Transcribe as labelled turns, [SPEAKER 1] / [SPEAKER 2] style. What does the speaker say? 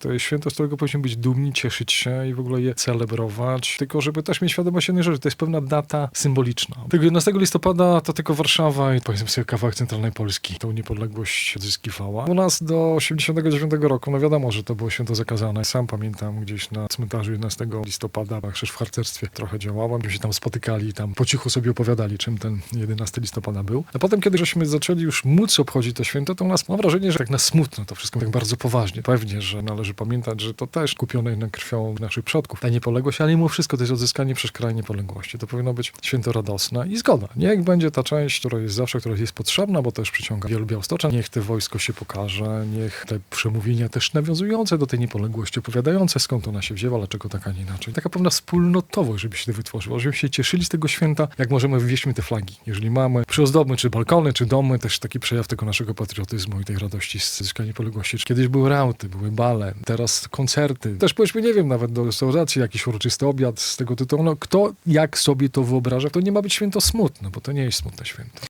[SPEAKER 1] To jest święto, z którego powinniśmy być dumni, cieszyć się i w ogóle je celebrować. Tylko żeby też mieć świadomość jednej rzeczy, to jest pewna data symboliczna. Tego 11 listopada to tylko Warszawa i powiedzmy sobie kawałek centralnej Polski tą niepodległość odzyskiwała. U nas do 89 roku, no wiadomo, że to było święto zakazane. Sam pamiętam gdzieś na cmentarzu 11 listopada, jak też w harcerstwie trochę działałem, gdzie się tam spotykali, tam po cichu sobie opowiadali, czym ten 11 listopada był. A potem, kiedy żeśmy zaczęli już móc obchodzić to święto, to u nas mam wrażenie, że tak na smutno to wszystko, tak bardzo poważnie. Pewnie, że należy pamiętać, że to też kupione jednak krwią naszych przodków. Ta niepodległość, ale mimo wszystko to jest odzyskanie przez kraj niepodległości. To powinno być święto radosne i zgoda. Niech będzie ta część, która jest zawsze, która jest potrzebna, bo też przyciąga wielu białostoczan. Niech te wojsko się pokaże, niech te przemówienia też nawiązujące do tej niepodległości, opowiadające skąd ona się wzięła, dlaczego tak, a nie inaczej. Taka pewna wspólnotowość, żeby się wytworzyło, żebyśmy się cieszyli z tego święta, jak możemy wywieźmy te flagi. Jeżeli mamy, przyozdobmy czy balkony, czy domy, też taki przejaw tego naszego patriotyzmu i tej radości z zyskania niepodległości. Kiedyś były rauty, były bale, teraz koncerty. Też powiedzmy, nie wiem, nawet do restauracji jakiś uroczysty obiad z tego tytułu. No, kto jak sobie to wyobraża, to nie ma być święto smutne, bo to nie jest smutne święto.